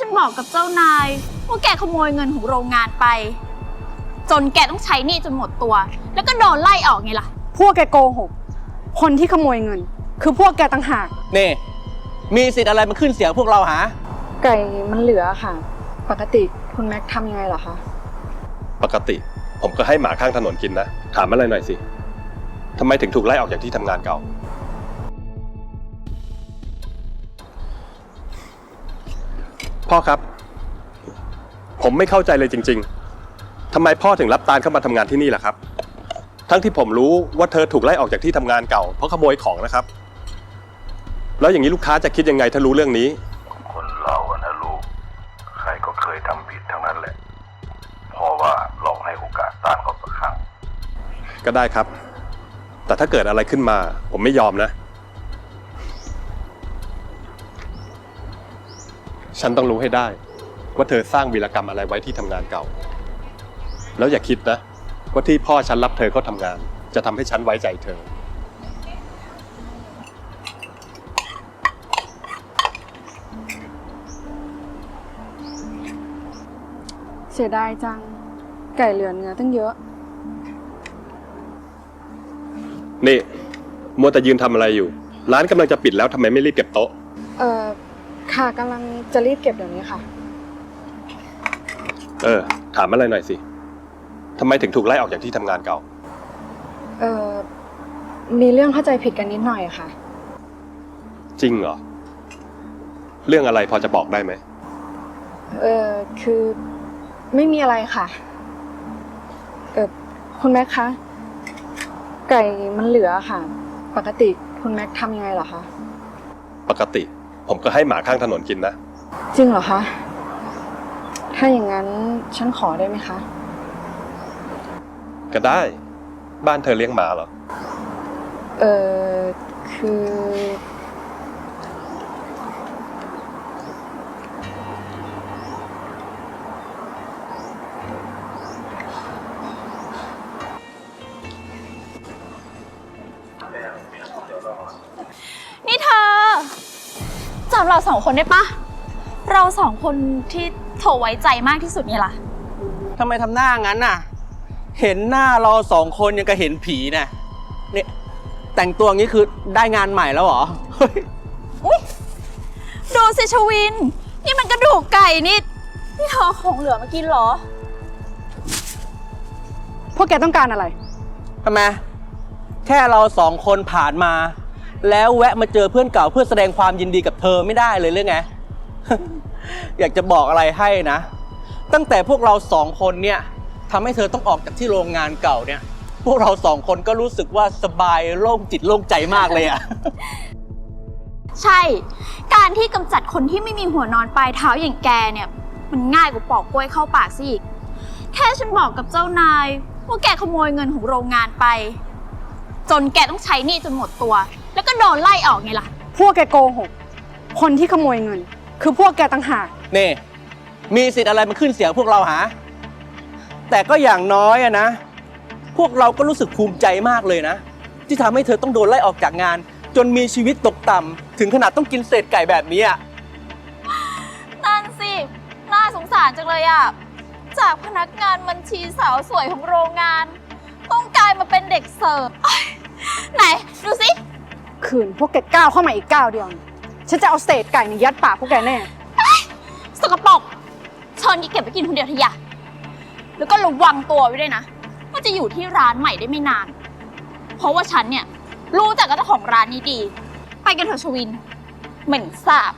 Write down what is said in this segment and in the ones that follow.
ฉันบอกกับเจ้านายว่าแกขโมยเงินของโรงงานไป จนแกต้องใช้หนี้จนหมดตัว แล้วก็โดนไล่ออกไงล่ะ พวกแกโกหก คนที่ขโมยเงิน คือพวกแกต่างหาก นี่ มีสิทธิ์อะไรมาขึ้นเสียงพวกเราหา ไก่มันเหลือค่ะ ปกติคุณแม็กทำยังไงเหรอคะ ปกติ ผมก็ให้หมาข้างถนนกินนะ ถามอะไรหน่อยสิทำไมถึงถูกไล่ออกจากที่ทำงานเก่า พ่อครับ ผมไม่เข้าใจเลยจริง ๆทำไมพ่อถึงรับตาลเข้ามาทำงานที่นี่ล่ะครับ ทั้งที่ผมรู้ว่าเธอถูกไล่ออกจากที่ทำงานเก่าเพราะขโมยของนะครับ แล้วอย่างนี้ลูกค้าจะคิดยังไงถ้ารู้เรื่องนี้ คนเราอะนะลูก ใครก็เคยทำผิดทั้งนั้นแหละเพราะว่าลองให้โอกาสต้านเขาสักครั้ง ก็ได้ครับ แต่ถ้าเกิดอะไรขึ้นมา ผมไม่ยอมนะ ฉันต้องรู้ให้ได้ ว่าเธอสร้างวีรกรรมอะไรไว้ที่ทำงานเก่า แล้วอย่าคิดนะ ว่าที่พ่อฉันรับเธอเข้าทำงาน จะทำให้ฉันไว้ใจเธอ เสียดายจัง ไก่เหลือเนื้อตั้งเยอะ นี่ มัวแต่ยืนทำอะไรอยู่ ร้านกำลังจะปิดแล้วทำไมไม่รีบเก็บโต๊ะ เอ่อ ค่ะกำลังจะรีบเก็บเดี๋ยวนี้ค่ะ เออ ถามอะไรหน่อยสิทำไมถึงถูกไล่ออกจากที่ทำงานเก่า เอ่อ มีเรื่องเข้าใจผิดกันนิดหน่อยค่ะ จริงเหรอ เรื่องอะไรพอจะบอกได้ไหม เอ่อ คือไม่มีอะไรค่ะ เอ่อ คุณแม็กคะ ไก่มันเหลือค่ะ ปกติคุณแม็กทำยังไงเหรอคะ ปกติ ผมก็ให้หมาข้างถนนกินนะ จริงเหรอคะ ถ้าอย่างนั้นฉันขอได้ไหมคะ ก็ได้ บ้านเธอเลี้ยงหมาเหรอ เออคือ เราสองคนได้ปะเราสองคนที่โถไว้ใจมากที่สุดไงล่ะ ทำไมทำหน้างั้นน่ะ เห็นหน้าเราสองคนยังก็เห็นผีนะเนี่ยแต่งตัวงี้คือได้งานใหม่แล้วเหรอเฮ้ยดูสิชวิน นี่มันกระดูกไก่นี่นี่เธอเอาของเหลือมากินเหรอ พวกแกต้องการอะไร ทำไม แค่เราสองคนผ่านมา แล้วแวะมาเจอเพื่อนเก่าเพื่อแสดงความยินดีกับเธอไม่ได้เลยหรือไง อยากจะบอกอะไรให้นะ ตั้งแต่พวกเราสองคนเนี่ยทำให้เธอต้องออกจากที่โรงงานเก่าเนี่ย พวกเราสองคนก็รู้สึกว่าสบายโล่งจิตโล่งใจมากเลยอะใช่ การที่กำจัดคนที่ไม่มีหัวนอนปลายเท้าอย่างแกเนี่ย มันง่ายกว่าปอกกล้วยเข้าปากซะอีก แค่ฉันบอกกับเจ้านายว่าแกขโมยเงินของโรงงานไป จนแกต้องใช้หนี้จนหมดตัว แล้วก็โดนไล่ออกไงล่ะ พวกแกโกหก คนที่ขโมยเงิน คือพวกแกต่างหาก นี่ มีสิทธิ์อะไรมาขึ้นเสียงพวกเราหา แต่ก็อย่างน้อยอะนะ พวกเราก็รู้สึกภูมิใจมากเลยนะ ที่ทำให้เธอต้องโดนไล่ออกจากงาน จนมีชีวิตตกต่ำถึงขนาดต้องกินเศษไก่แบบนี้อะนั่นสิ น่าสงสารจังเลยอะจากพนักงานบัญชีสาวสวยของโรงงาน ต้องกลายมาเป็นเด็กเสิร์ฟเอ้ยไหน ดูสิ คืนพวกแกก้าวเข้ามาอีกก้าวเดียวฉันจะเอาเศษไก่ในยัดปากพวกแกแน่ สกปรกเชิญนี่เก็บไปกินคนเดียวเถอะอย่าแล้วก็ระวังตัวไว้ด้วยนะว่าจะอยู่ที่ร้านใหม่ได้ไม่นาน เพราะว่าฉันเนี่ยรู้จักกับเจ้าของร้านนี้ดี ไปกันเถอะชวิน เหม็นสาบ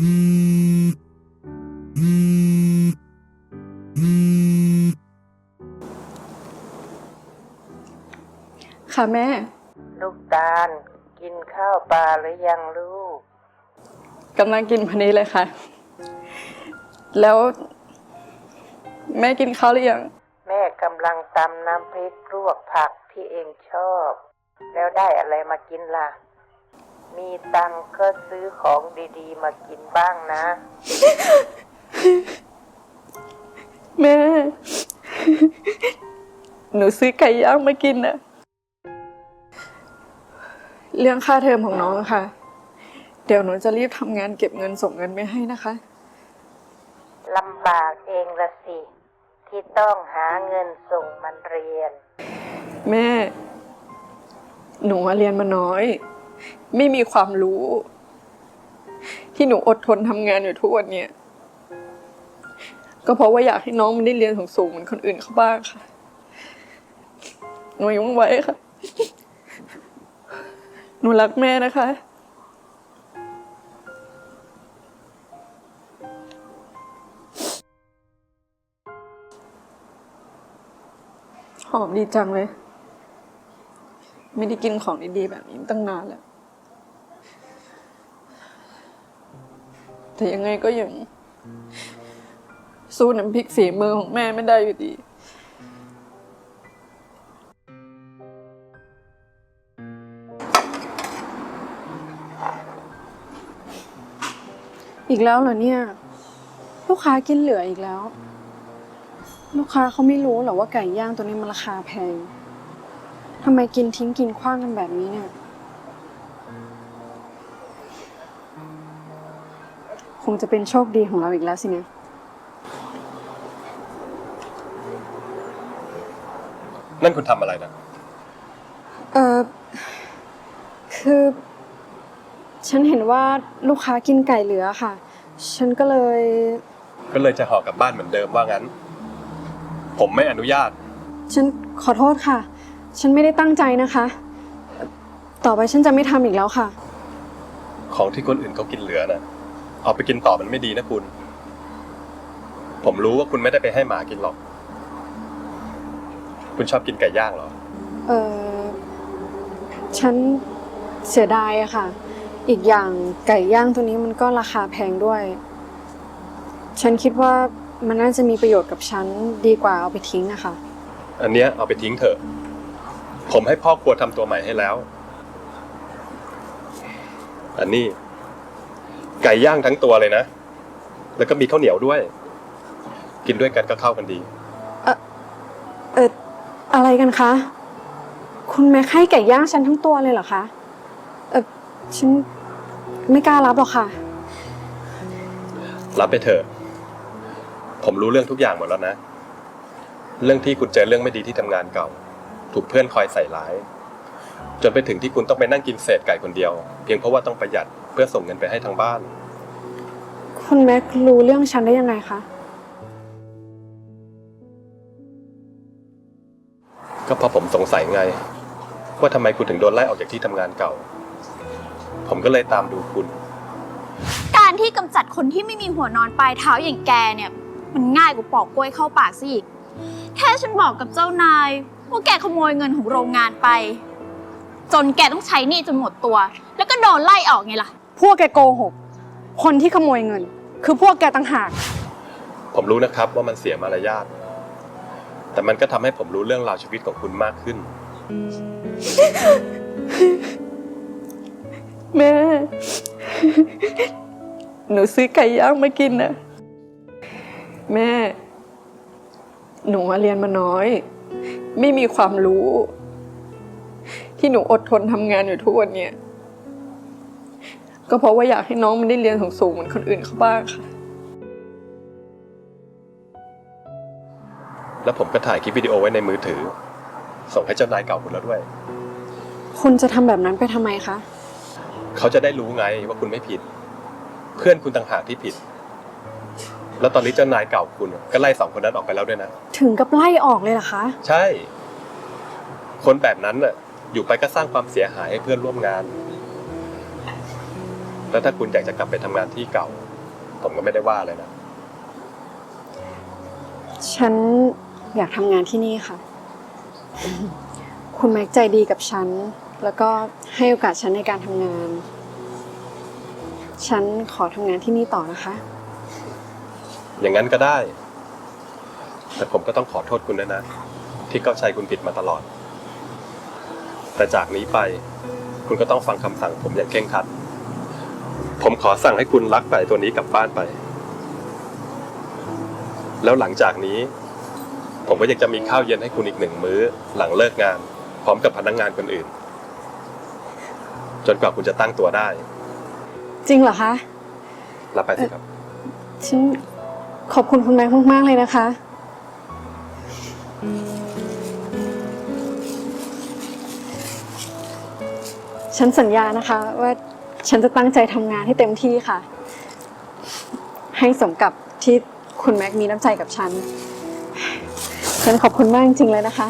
ค่ะแม่ ลูกตาล กินข้าวปลาหรือยังลูกกำลังกินพอดีเลยค่ะ แล้ว แม่กินข้าวหรือยัง แม่กำลังตำน้ำพริกลวกผักที่เองชอบ แล้วได้อะไรมากินล่ะ มีตังค์ก็ซื้อของดีๆ มากินบ้างนะ แม่ หนูซื้อไก่ย่างมากินนะเรื่องค่าเทอมของน้องค่ะ เดี๋ยวหนูจะรีบทำงานเก็บเงินส่งเงินไปให้นะคะ ลำบากเองละสิ ที่ต้องหาเงินส่งมันเรียน แม่ หนูอะเรียนมาน้อย ไม่มีความรู้ ที่หนูอดทนทำงานอยู่ทุกวันเนี้ยก็เพราะว่าอยากให้น้องมันได้เรียนสูงๆเหมือนคนอื่นเขาบ้างค่ะหนูยังไหวค่ะ หนูรักแม่นะคะ หอมดีจังเลย ไม่ได้กินของดีๆแบบนี้ตั้งนานแล้ว แต่ยังไงก็ยังสู้น้ำพริกฝีมือของแม่ไม่ได้อยู่ดี อีกแล้วเหรอเนี่ย ลูกค้ากินเหลืออีกแล้ว ลูกค้าเขาไม่รู้หรอว่าไก่ย่างตัวนี้มันราคาแพงทำไมกินทิ้งกินขว้างกันแบบนี้เนี่ย คงจะเป็นโชคดีของเราอีกแล้วสินะ นั่นคุณทำอะไรนะ เออคือ ฉันเห็นว่าลูกค้ากินไก่เหลือค่ะ ฉันก็เลย ก็เลยจะห่อกลับบ้านเหมือนเดิมว่างั้น ผมไม่อนุญาต ฉันขอโทษค่ะ ฉันไม่ได้ตั้งใจนะคะ ต่อไปฉันจะไม่ทำอีกแล้วค่ะ ของที่คนอื่นเขากินเหลือน่ะ เอาไปกินต่อมันไม่ดีนะคุณ ผมรู้ว่าคุณไม่ได้ไปให้หมากินหรอก คุณชอบกินไก่ย่างเหรอ เออฉันเสียดายอะค่ะ อีกอย่างไก่ย่างตัวนี้มันก็ราคาแพงด้วย ฉันคิดว่ามันน่าจะมีประโยชน์กับฉันดีกว่าเอาไปทิ้งอะค่ะ อันเนี้ยเอาไปทิ้งเถอะ ผมให้พ่อครัวทำตัวใหม่ให้แล้ว อันนี้ ไก่ย่างทั้งตัวเลยนะ แล้วก็มีข้าวเหนียวด้วย กินด้วยกันก็เข้ากันดี เอออะไรกันคะ คุณแม่ให้ไก่ย่างฉันทั้งตัวเลยเหรอคะ เออฉันไม่กล้ารับหรอกค่ะ รับไปเถอะ ผมรู้เรื่องทุกอย่างหมดแล้วนะ เรื่องที่คุณเจอเรื่องไม่ดีที่ทำงานเก่า ถูกเพื่อนคอยใส่ร้าย จนไปถึงที่คุณต้องไปนั่งกินเศษไก่คนเดียว เพียงเพราะว่าต้องประหยัด เพื่อส่งเงินไปให้ทางบ้าน คุณแม็กรู้เรื่องฉันได้ยังไงคะ ก็เพราะผมสงสัยไง ว่าทำไมคุณถึงโดนไล่ออกจากที่ทำงานเก่า ผมก็เลยตามดูคุณ การที่กำจัดคนที่ไม่มีหัวนอนปลายเท้าอย่างแกเนี่ย มันง่ายกว่าปอกกล้วยเข้าปากซะอีก แค่ฉันบอกกับเจ้านายว่าแกขโมยเงินของโรงงานไป จนแกต้องใช้หนี้จนหมดตัว แล้วก็โดนไล่ออกไงล่ะ พวกแกโกหก คนที่ขโมยเงิน คือพวกแกต่างหาก ผมรู้นะครับว่ามันเสียมารยาท แต่มันก็ทำให้ผมรู้เรื่องราวชีวิตของคุณมากขึ้น แม่ หนูซื้อไก่ย่างมากินนะ แม่ หนูอะเรียนมาน้อย ไม่มีความรู้ ที่หนูอดทนทำงานอยู่ทุกวันเนี้ย ก็เพราะว่าอยากให้น้องมันได้เรียนสูงๆเหมือนคนอื่นเขาบ้างค่ะ แล้วผมก็ถ่ายคลิปวิดีโอไว้ในมือถือ ส่งให้เจ้านายเก่าคุณแล้วด้วย คุณจะทำแบบนั้นไปทำไมคะ เขาจะได้รู้ไงว่าคุณไม่ผิด เพื่อนคุณต่างหากที่ผิด แล้วตอนนี้เจ้านายเก่าคุณก็ไล่สองคนนั้นออกไปแล้วด้วยนะ ถึงกับไล่ออกเลยเหรอคะ ใช่ คนแบบนั้นน่ะอยู่ไปก็สร้างความเสียหายให้เพื่อนร่วมงาน แล้วถ้าคุณอยากจะกลับไปทำงานที่เก่า ผมก็ไม่ได้ว่าเลยนะ ฉันอยากทำงานที่นี่ค่ะ คุณแม็กใจดีกับฉัน แล้วก็ให้โอกาสฉันในการทำงาน ฉันขอทำงานที่นี่ต่อนะคะ อย่างนั้นก็ได้ แต่ผมก็ต้องขอโทษคุณด้วยนะ ที่เข้าใจคุณผิดมาตลอด แต่จากนี้ไป คุณก็ต้องฟังคำสั่งผมอย่างเคร่งครัด ผมขอสั่งให้คุณลักไก่ตัวนี้กลับบ้านไป แล้วหลังจากนี้ ผมก็อยากจะมีข้าวเย็นให้คุณอีกหนึ่งมื้อ หลังเลิกงาน พร้อมกับพนักงงานคนอื่น จนกว่าคุณจะตั้งตัวได้ จริงเหรอคะ รับไปสิครับ ฉันขอบคุณคุณแม็กมาก ๆ เลยนะคะ ฉันสัญญานะคะว่า ฉันจะตั้งใจทำงานให้เต็มที่ค่ะ ให้สมกับที่คุณแม็กมีน้ำใจกับฉัน ฉันขอบคุณมากจริงๆเลยนะคะ